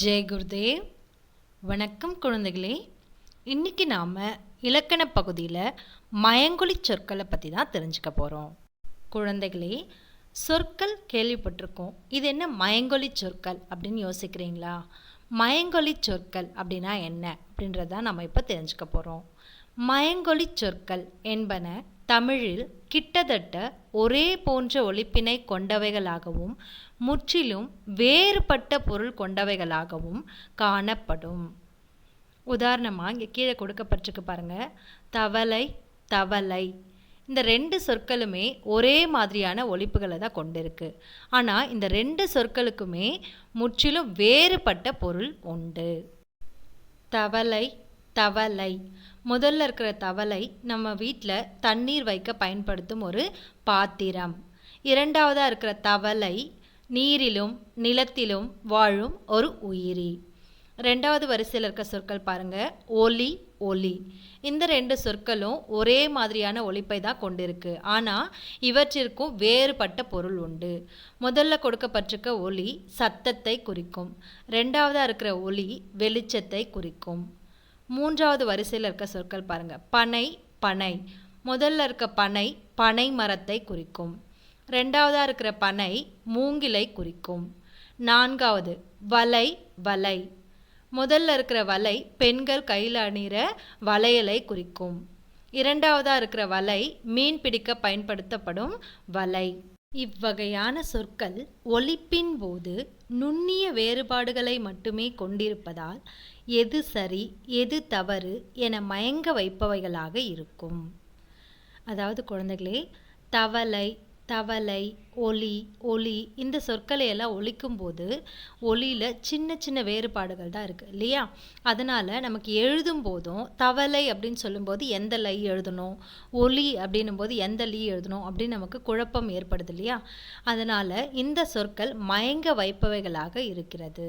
ஜெய் குருதேவ். வணக்கம் குழந்தைகளே. இன்னைக்கு நாம் இலக்கண பகுதியில் மயங்கொலி சொற்களை பற்றி தான் தெரிஞ்சுக்க போகிறோம் குழந்தைகளே சொற்கள் கேள்விப்பட்டிருக்கோம். இது என்ன மயங்கொழி சொற்கள் அப்படின்னு யோசிக்கிறீங்களா? மயங்கொழி சொற்கள் அப்படின்னா என்ன அப்படின்றத நம்ம இப்போ தெரிஞ்சுக்க போகிறோம் மயங்கொழி சொற்கள் என்பன தமிழில் கிட்டத்தட்ட ஒரே போன்ற ஒழிப்பினை கொண்டவைகளாகவும் முற்றிலும் வேறுபட்ட பொருள் கொண்டவைகளாகவும் காணப்படும். உதாரணமாக இங்கே கீழே கொடுக்கப்பட்டிருக்கு பாருங்கள் தவளை தவளை. இந்த ரெண்டு சொற்களுமே ஒரே மாதிரியான ஒழிப்புகளை தான் கொண்டிருக்கு. ஆனால் இந்த ரெண்டு சொற்களுக்குமே முற்றிலும் வேறுபட்ட பொருள் உண்டு. தவளை தவளை. முதல்ல இருக்கிற தவளை நம்ம வீட்டில் தண்ணீர் வைக்க பயன்படுத்தும் ஒரு பாத்திரம். இரண்டாவதாக இருக்கிற தவளை நீரிலும் நிலத்திலும் வாழும் ஒரு உயிரி. ரெண்டாவது வரிசையில் இருக்க சொற்கள் பாருங்க. ஒலி ஒலி. இந்த ரெண்டு சொற்களும் ஒரே மாதிரியான ஒழிப்பை தான் கொண்டிருக்கு. ஆனால் இவற்றிற்கும் வேறுபட்ட பொருள் உண்டு. முதல்ல கொடுக்கப்பட்டிருக்க ஒலி சத்தத்தை குறிக்கும். ரெண்டாவதாக இருக்கிற ஒலி வெளிச்சத்தை குறிக்கும். மூன்றாவது வரிசையில் இருக்க சொற்கள் பாருங்க. பனை பனை. முதல்ல இருக்க பனை பனை மரத்தை குறிக்கும். ரெண்டாவதாக இருக்கிற பனை மூங்கிலை குறிக்கும். நான்காவது வலை வலை. முதல்ல இருக்கிற வலை பெண்கள் கையில் அணிகிற வளையலை குறிக்கும். இரண்டாவதாக இருக்கிற வலை மீன் பிடிக்க பயன்படுத்தப்படும் வலை. இவ்வகையான சொற்கள் ஒலிப்பின் போது நுண்ணிய வேறுபாடுகளை மட்டுமே கொண்டிருப்பதால் எது சரி எது தவறு என மயங்க வைப்பவைகளாக இருக்கும். அதாவது குழந்தைகளே தவளை தவளை ஒலி ஒளி இந்த சொற்களை எல்லாம் ஒலிக்கும்போது ஒலியில் சின்ன சின்ன வேறுபாடுகள் தான் இருக்குது இல்லையா? அதனால் நமக்கு எழுதும் போதும் தவளை அப்படின்னு சொல்லும்போது எந்த லை எழுதணும் ஒலி அப்படின்னும் போது எந்த லீ எழுதணும் அப்படின்னு நமக்கு குழப்பம் ஏற்படுது இல்லையா? அதனால் இந்த சொற்கள் மயங்க வைப்பவைகளாக இருக்கிறது.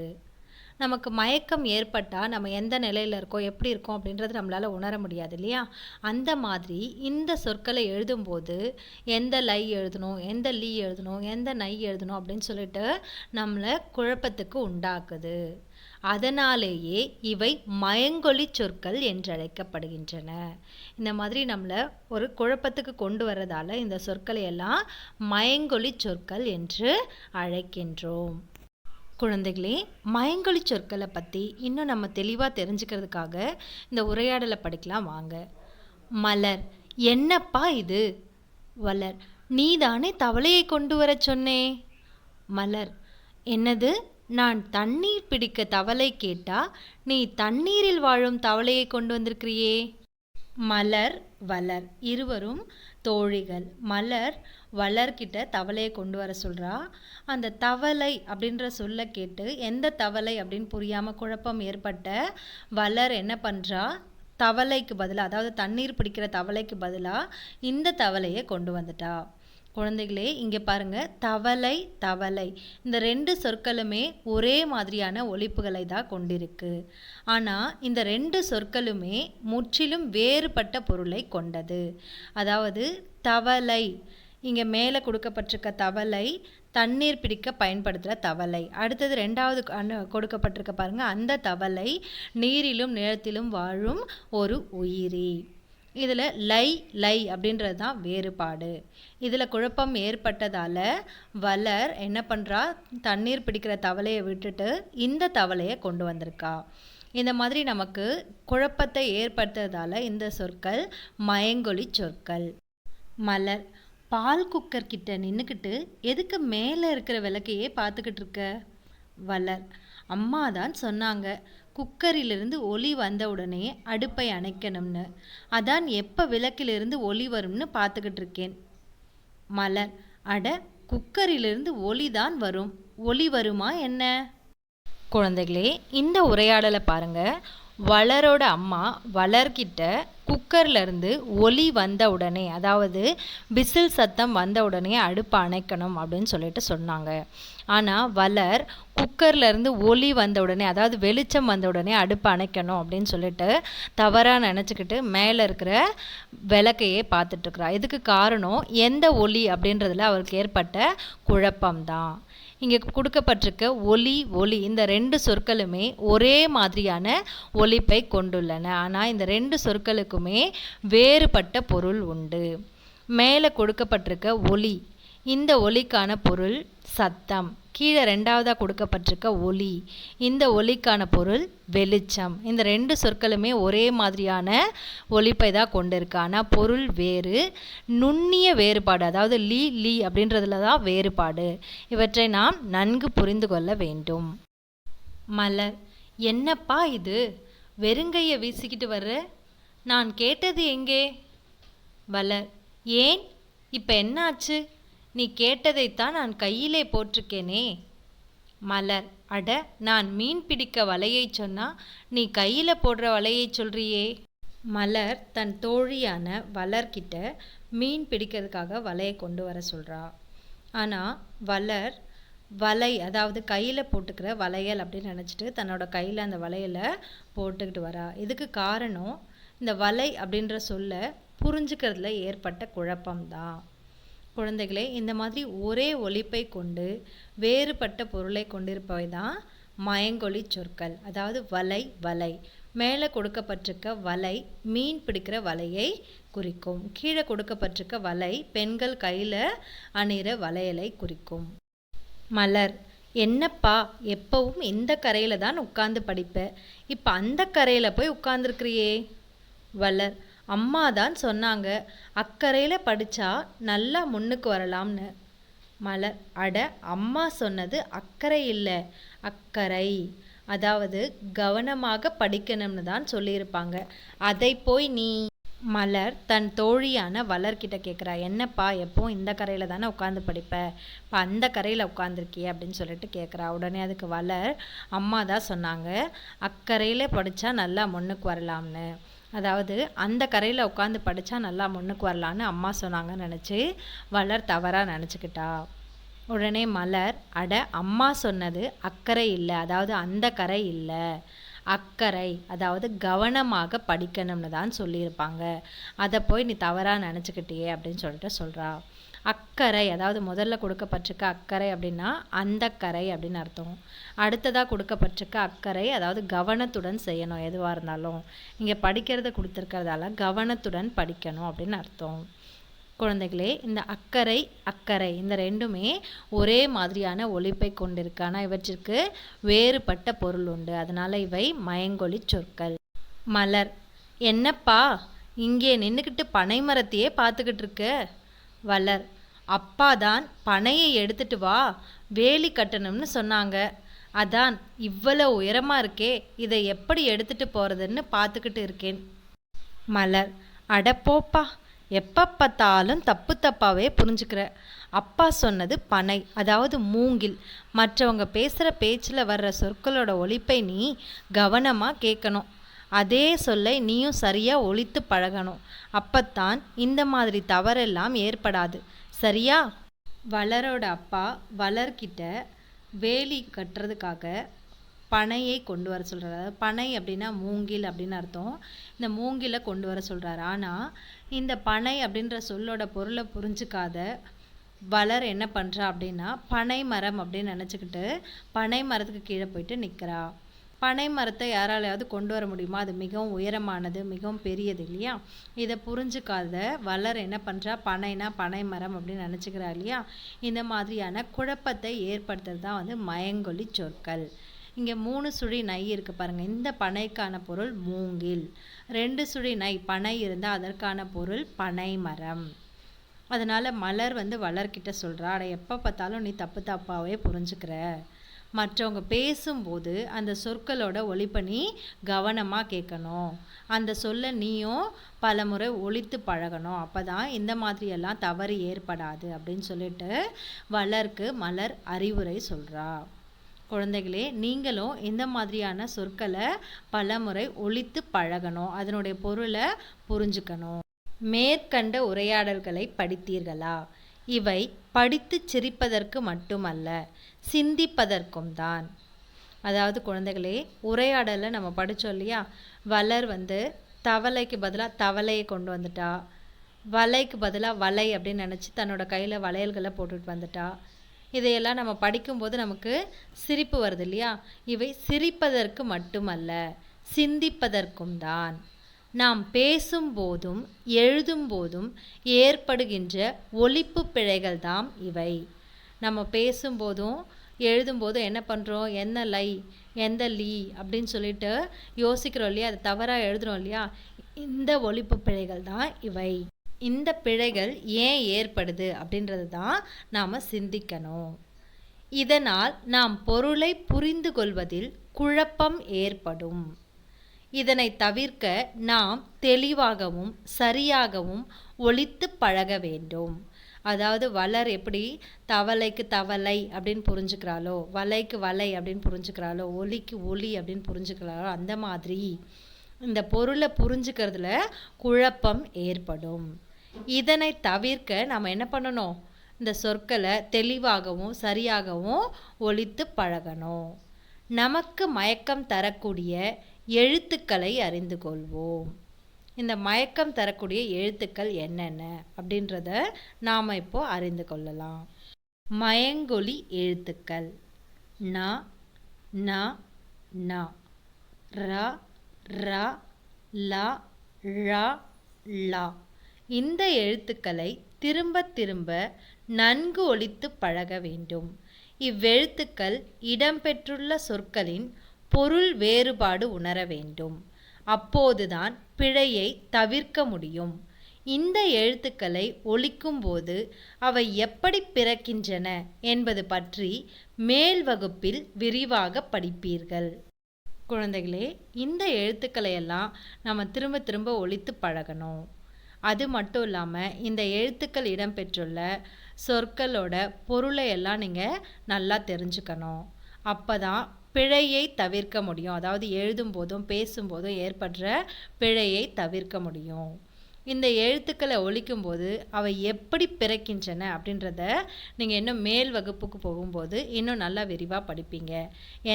நமக்கு மயக்கம் ஏற்பட்டால் நம்ம எந்த நிலையில் இருக்கோம் எப்படி இருக்கோம் அப்படின்றது நம்மளால் உணர முடியாது இல்லையா? அந்த மாதிரி இந்த சொற்களை எழுதும்போது எந்த லை எழுதணும் எந்த லீ எழுதணும் எந்த நை எழுதணும் அப்படின்னு சொல்லிட்டு நம்மளை குழப்பத்துக்கு உண்டாக்குது. அதனாலேயே இவை மயங்கொலி சொற்கள் என்றழைக்கப்படுகின்றன. இந்த மாதிரி நம்மளை ஒரு குழப்பத்துக்கு கொண்டு வர்றதால இந்த சொற்களை எல்லாம் மயங்கொலி சொற்கள் என்று அழைக்கின்றோம். குழந்தைகளே மயங்கொழி சொற்களை பற்றி இன்னும் நம்ம தெளிவாக தெரிஞ்சுக்கிறதுக்காக இந்த உரையாடலை படிக்கலாம் வாங்க. மலர் என்னப்பா இது? வளர் நீதானே தவளையை கொண்டு வர சொன்னே? மலர் என்னது? நான் தண்ணீர் பிடிக்க தவளை கேட்டா நீ தண்ணீரில் வாழும் தவளையை கொண்டு வந்திருக்கிறியே? மலர் வளர் இருவரும் தோழிகள் மலர் வளர்கிட்ட தவளையை கொண்டு வர சொல்கிறா அந்த தவளை அப்படின்ற சொல்ல கேட்டு எந்த தவளை? அப்படின்னு புரியாமல் குழப்பம் ஏற்பட்ட வளர் என்ன பண்ணுறா தவளைக்கு பதிலாக அதாவது தண்ணீர் பிடிக்கிற தவளைக்கு பதிலாக இந்த தவளையை கொண்டு வந்துட்டா. குழந்தைகளே இங்கே பாருங்க. தவளை தவளை. இந்த ரெண்டு சொற்களுமே ஒரே மாதிரியான ஒழிப்புகளை தான் கொண்டிருக்கு. ஆனால் இந்த ரெண்டு சொற்களுமே முற்றிலும் வேறுபட்ட பொருளை கொண்டது. அதாவது தவளை. இங்கே மேலே கொடுக்கப்பட்டிருக்க தவளை தண்ணீர் பிடிக்க பயன்படுத்துகிற தவளை. அடுத்தது ரெண்டாவது கொடுக்கப்பட்டிருக்க பாருங்கள் அந்த தவளை நீரிலும் நிலத்திலும் வாழும் ஒரு உயிரி. இதில் லை லை அப்படின்றது தான் வேறுபாடு. இதில் குழப்பம் ஏற்பட்டதால் வளர் என்ன பண்ணுறா தண்ணீர் பிடிக்கிற தவளையை விட்டுட்டு இந்த தவளையை கொண்டு வந்திருக்கா. இந்த மாதிரி நமக்கு குழப்பத்தை ஏற்படுத்துறதால இந்த சொற்கள் மயங்கொலி சொற்கள். மலர் பால் குக்கர் கிட்ட நின்றுக்கிட்டு எதுக்கு மேலே இருக்கிற விளக்கையே பார்த்துக்கிட்டு இருக்க? வளர் அம்மா தான் சொன்னாங்க குக்கரிலிருந்து ஒளி வந்த அடுப்பை அணைக்கணும்னு. அதான் எப்போ விளக்கிலிருந்து ஒளி வரும்னு பார்த்துக்கிட்டு இருக்கேன். மலர். அட குக்கரிலிருந்து ஒளி தான் வரும். ஒளி வருமா என்ன? குழந்தைகளே இந்த உரையாடலை பாருங்கள் வளரோட அம்மா வளர்கிட்ட குக்கர்லேருந்து ஒலி வந்த உடனே அதாவது விசில் சத்தம் வந்த உடனே அடுப்பை அணைக்கணும் அப்படின்னு சொல்லிட்டு சொன்னாங்க. ஆனால் வளர் குக்கர்லேருந்து ஒலி வந்த உடனே அதாவது வெளிச்சம் வந்த உடனே அடுப்பை அணைக்கணும் அப்படின்னு சொல்லிட்டு தவறாக நினச்சிக்கிட்டு மேலே இருக்கிற விளக்கையே பார்த்துட்ருக்குறா இதுக்கு காரணம் எந்த ஒலி அப்படின்றதுல அவருக்கு ஏற்பட்ட குழப்பம்தான். இங்கே கொடுக்கப்பட்டிருக்க ஒலி ஒலி. இந்த ரெண்டு சொற்களுமே ஒரே மாதிரியான ஒலிப்பை கொண்டுள்ளன. ஆனால் இந்த ரெண்டு சொற்களுக்குமே வேறுபட்ட பொருள் உண்டு. மேலே கொடுக்கப்பட்டிருக்க ஒலி. இந்த ஒலிக்கான பொருள் சத்தம். கீழே ரெண்டாவதாக கொடுக்கப்பட்டிருக்க ஒளி இந்த ஒலிக்கான பொருள் வெளிச்சம். இந்த ரெண்டு சொற்களுமே ஒரே மாதிரியான ஒலிப்பை தான் கொண்டிருக்கு. ஆனால் பொருள் வேறு. நுண்ணிய வேறுபாடு அதாவது லீ லீ அப்படின்றதுல தான் வேறுபாடு. இவற்றை நாம் நன்கு புரிந்து கொள்ள வேண்டும். மலர். என்னப்பா இது? வெறுங்கையை வீசிக்கிட்டு வர்ற? நான் கேட்டது எங்கே? வளர். ஏன்? இப்போ என்னாச்சு? நீ கேட்டதைத்தான் நான் கையிலே போட்டிருக்கேனே. மலர் அட நான் மீன் பிடிக்க வலையை சொன்னா நீ கையில் போடுற வலையை சொல்றியே. மலர் தன் தோழியான வளர்கிட்ட மீன் பிடிக்கிறதுக்காக வலையை கொண்டு வர சொல்கிறா ஆனால் வளர் வலை அதாவது கையில் போட்டுக்கிற வளையல் அப்படின்னு நினச்சிட்டு தன்னோட கையில் அந்த வளையலை போட்டுக்கிட்டு வரா. இதுக்கு காரணம் இந்த வலை அப்படின்ற சொல்ல புரிஞ்சுக்கிறதுல ஏற்பட்ட குழப்பம்தான். குழந்தைகளே இந்த மாதிரி ஒரே ஒலிப்பை கொண்டு வேறுபட்ட பொருளை கொண்டிருப்பவை தான் மயங்கொலி சொற்கள். அதாவது வலை வலை. மேலே கொடுக்கப்பட்டிருக்க வலை மீன் பிடிக்கிற வலையை குறிக்கும். கீழே கொடுக்கப்பட்டிருக்க வலை பெண்கள் கையில் அணிகிற வளையலை குறிக்கும். மலர். என்னப்பா எப்பவும் இந்த கரையில் தான் உட்காந்து படிப்பேன் இப்போ அந்த கரையில் போய் உட்காந்துருக்கிறியே வளர். அம்மா தான் சொன்னாங்க அக்கறையில் படித்தா நல்லா முன்னுக்கு வரலாம்னு. மலர் அட அம்மா சொன்னது அக்கறை இல்லை. அக்கறை அதாவது கவனமாக படிக்கணும்னு தான் சொல்லியிருப்பாங்க. அதை போய் நீ மலர் தன் தோழியான வளர்கிட்ட கேட்குறா என்னப்பா எப்போ இந்த கரையில் தானே உட்காந்து படிப்ப? இப்போ அந்த கரையில் உட்காந்துருக்கிய அப்படின்னு சொல்லிட்டு கேட்குறா உடனே அதுக்கு வளர் அம்மா தான் சொன்னாங்க அக்கறையில் படித்தா நல்லா முன்னுக்கு வரலாம்னு. அதாவது அந்த கரையில் உட்காந்து படித்தா நல்லா முன்னுக்கு வரலான்னு அம்மா சொன்னாங்கன்னு நினச்சி வளர் தவறாக நினச்சிக்கிட்டா. உடனே மலர் அட அம்மா சொன்னது அக்கறை இல்லை. அதாவது அந்த கரை இல்லை. அக்கறை அதாவது கவனமாக படிக்கணும்னு தான் சொல்லியிருப்பாங்க. அதை போய் நீ தவறாக நினச்சிக்கிட்டியே அப்படின்னு சொல்லிட்டு சொல்கிறா அக்கறை அதாவது முதல்ல கொடுக்கப்பட்டிருக்க அக்கறை அப்படின்னா அந்த கரை அப்படின்னு அர்த்தம். அடுத்ததாக கொடுக்கப்பட்டிருக்க அக்கறை அதாவது கவனத்துடன் செய்யணும் எதுவாக இருந்தாலும். இங்கே படிக்கிறத கொடுத்துருக்கிறதால கவனத்துடன் படிக்கணும் அப்படின்னு அர்த்தம். குழந்தைகளே இந்த அக்கறை அக்கறை இந்த ரெண்டுமே ஒரே மாதிரியான ஒழிப்பை கொண்டிருக்கு. ஆனால் இவற்றிற்கு வேறுபட்ட பொருள் உண்டு. அதனால் இவை மயங்கொழி சொற்கள். மலர். என்னப்பா இங்கே நின்றுக்கிட்டு பனை மரத்தையே பார்த்துக்கிட்டு இருக்க? வளர். அப்பா தான் பனையை எடுத்துட்டு வா வேலி கட்டணும்னு சொன்னாங்க. அதான் இவ்வளோ உயரமாக இருக்கே இதை எப்படி எடுத்துட்டு போகிறதுன்னு பார்த்துக்கிட்டு இருக்கேன். மலர் அடப்போப்பா எப்போ பார்த்தாலும் தப்பு தப்பாகவே புரிஞ்சுக்கிற. அப்பா சொன்னது பனை அதாவது மூங்கில். மற்றவங்க பேசுகிற பேச்சில் வர்ற சொற்களோட ஒழிப்பை நீ கவனமாக கேட்கணும். அதே சொல்லை நீயும் சரியாக ஒழித்து பழகணும். அப்பத்தான் இந்த மாதிரி தவறெல்லாம் ஏற்படாது. சரியா? வளரோட அப்பா வளர்கிட்ட வேலி கட்டுறதுக்காக பனையை கொண்டு வர சொல்கிறாரு பனை அப்படின்னா மூங்கில் அப்படின்னு அர்த்தம். இந்த மூங்கிலை கொண்டு வர சொல்கிறாரு ஆனால் இந்த பனை அப்படின்ற சொல்லோட பொருளை புரிஞ்சுக்காத வளர் என்ன பண்ணுறா அப்படின்னா பனை மரம் அப்படின்னு நினச்சிக்கிட்டு பனை மரத்துக்கு கீழே போயிட்டு நிற்கிறா பனை மரத்தை யாராலையாவது கொண்டு வர முடியுமா? அது மிகவும் உயரமானது மிகவும் பெரியது இல்லையா? இதை புரிஞ்சுக்காத வளர் என்ன பண்ணுறா பனைனா பனை மரம் அப்படின்னு நினச்சிக்கிறா இல்லையா? இந்த மாதிரியான குழப்பத்தை ஏற்படுத்துறது தான் வந்து மயங்கொலி சொற்கள். இங்கே மூணு சுழி நை இருக்குது பாருங்கள் இந்த பனைக்கான பொருள் மூங்கில். ரெண்டு சுழி நை பனை இருந்தால் அதற்கான பொருள் பனை மரம் அதனால் மலர் வந்து வளர்கிட்ட சொல்கிறா அட எப்போ பார்த்தாலும் நீ தப்பு தப்பாகவே புரிஞ்சுக்கிற. மற்றவங்க பேசும்போது அந்த சொற்களோட ஒளிப்பணி கவனமாக கேட்கணும். அந்த சொல்ல நீயும் பல முறை ஒழித்து பழகணும். அப்போ தான் இந்த மாதிரியெல்லாம் தவறு ஏற்படாது அப்படின்னு சொல்லிட்டு வளர்க்கு மலர் அறிவுரை சொல்கிறா குழந்தைகளே நீங்களும் இந்த மாதிரியான சொற்களை பல முறை ஒழித்து பழகணும். அதனுடைய பொருளை புரிஞ்சுக்கணும். மேற்கண்ட உரையாடல்களை படித்தீர்களா? இவை படித்து சிரிப்பதற்கு மட்டுமல்ல சிந்திப்பதற்கும் தான். அதாவது குழந்தைகளே உரையாடலை நம்ம படித்தோம் இல்லையா? வளர் வந்து தவளைக்கு பதிலாக தவளையை கொண்டு வந்துட்டா. வலைக்கு பதிலாக வலை அப்படின்னு நினச்சி தன்னோட கையில் வளையல்களை போட்டுட்டு வந்துட்டா. இதையெல்லாம் நம்ம படிக்கும்போது நமக்கு சிரிப்பு வருது இல்லையா? இவை சிரிப்பதற்கு மட்டுமல்ல சிந்திப்பதற்கும் தான். நாம் பேசும்போதும் எழுதும்போதும் ஏற்படுகின்ற ஒலிப்பு பிழைகள்தாம் இவை. நம்ம பேசும்போதும் எழுதும்போதும் என்ன பண்ணுறோம் என்ன லை? எந்த லீ? அப்படின்னு சொல்லிட்டு யோசிக்கிறோம் இல்லையா? அது தவறாக எழுதுறோம் இல்லையா? இந்த ஒலிப்பு பிழைகள் தான் இவை. இந்த பிழைகள் ஏன் ஏற்படுது அப்படின்றது தான் நாம் சிந்திக்கணும். இதனால் நாம் பொருளை புரிந்து கொள்வதில் குழப்பம் ஏற்படும். இதனை தவிர்க்க நாம் தெளிவாகவும் சரியாகவும் ஒழித்து பழக வேண்டும். அதாவது வளர் எப்படி தவளைக்கு தவளை அப்படின்னு புரிஞ்சுக்கிறாளோ வலைக்கு வலை அப்படின்னு புரிஞ்சுக்கிறாளோ ஒலிக்கு ஒலி அப்படின்னு புரிஞ்சுக்கிறாளோ அந்த மாதிரி இந்த பொருளை புரிஞ்சுக்கிறதுல குழப்பம் ஏற்படும். இதனை தவிர்க்க நம்ம என்ன பண்ணணும்? இந்த சொற்களை தெளிவாகவும் சரியாகவும் ஒழித்து பழகணும். நமக்கு மயக்கம் தரக்கூடிய எழுத்துக்களை அறிந்து கொள்வோம். இந்த மயக்கம் தரக்கூடிய எழுத்துக்கள் என்னென்ன அப்படின்றத நாம் இப்போது அறிந்து கொள்ளலாம். மயங்கொலி எழுத்துக்கள். ந ந ந. ர ர ல ழ லா இந்த எழுத்துக்களை திரும்ப திரும்ப நன்கு ஒழித்து பழக வேண்டும். இவ்வெழுத்துக்கள் இடம்பெற்றுள்ள சொற்களின் பொருள் வேறுபாடு உணர வேண்டும். அப்போதுதான் பிழையை தவிர்க்க முடியும். இந்த எழுத்துக்களை ஒழிக்கும்போது அவை எப்படி பிறக்கின்றன என்பது பற்றி மேல் வகுப்பில் விரிவாக படிப்பீர்கள். குழந்தைகளே இந்த எழுத்துக்களை எல்லாம் நம்ம திரும்ப திரும்ப ஒழித்து பழகணும். அது மட்டும் இல்லாமல் இந்த எழுத்துக்கள் இடம்பெற்றுள்ள சொற்களோட பொருளை எல்லாம் நீங்கள் நல்லா தெரிஞ்சுக்கணும். அப்போ தான் பிழையை தவிர்க்க முடியும். அதாவது எழுதும்போதும் பேசும்போதும் ஏற்படுற பிழையை தவிர்க்க முடியும். இந்த எழுத்துக்களை ஒழிக்கும்போது அவை எப்படி பிறக்கின்றன அப்படின்றத நீங்கள் இன்னும் மேல் வகுப்புக்கு போகும்போது இன்னும் நல்லா விரிவாக படிப்பீங்க.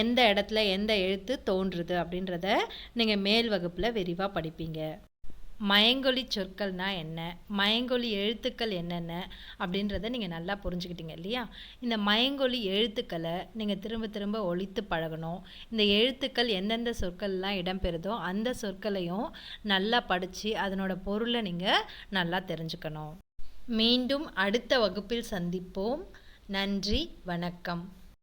எந்த இடத்துல எந்த எழுத்து தோன்றுது அப்படின்றத நீங்கள் மேல் வகுப்பில் விரிவாக படிப்பீங்க. மயங்கொலி சொற்கள்னால் என்ன? மயங்கொலி எழுத்துக்கள் என்னென்ன? அப்படின்றத நீங்கள் நல்லா புரிஞ்சுக்கிட்டீங்க இல்லையா? இந்த மயங்கொலி எழுத்துக்களை நீங்கள் திரும்ப திரும்ப ஒழித்து பழகணும். இந்த எழுத்துக்கள் எந்தெந்த சொற்கள்லாம் இடம்பெறுதோ அந்த சொற்களையும் நல்லா படித்து அதனோட பொருளை நீங்கள் நல்லா தெரிஞ்சுக்கணும். மீண்டும் அடுத்த வகுப்பில் சந்திப்போம். நன்றி வணக்கம்.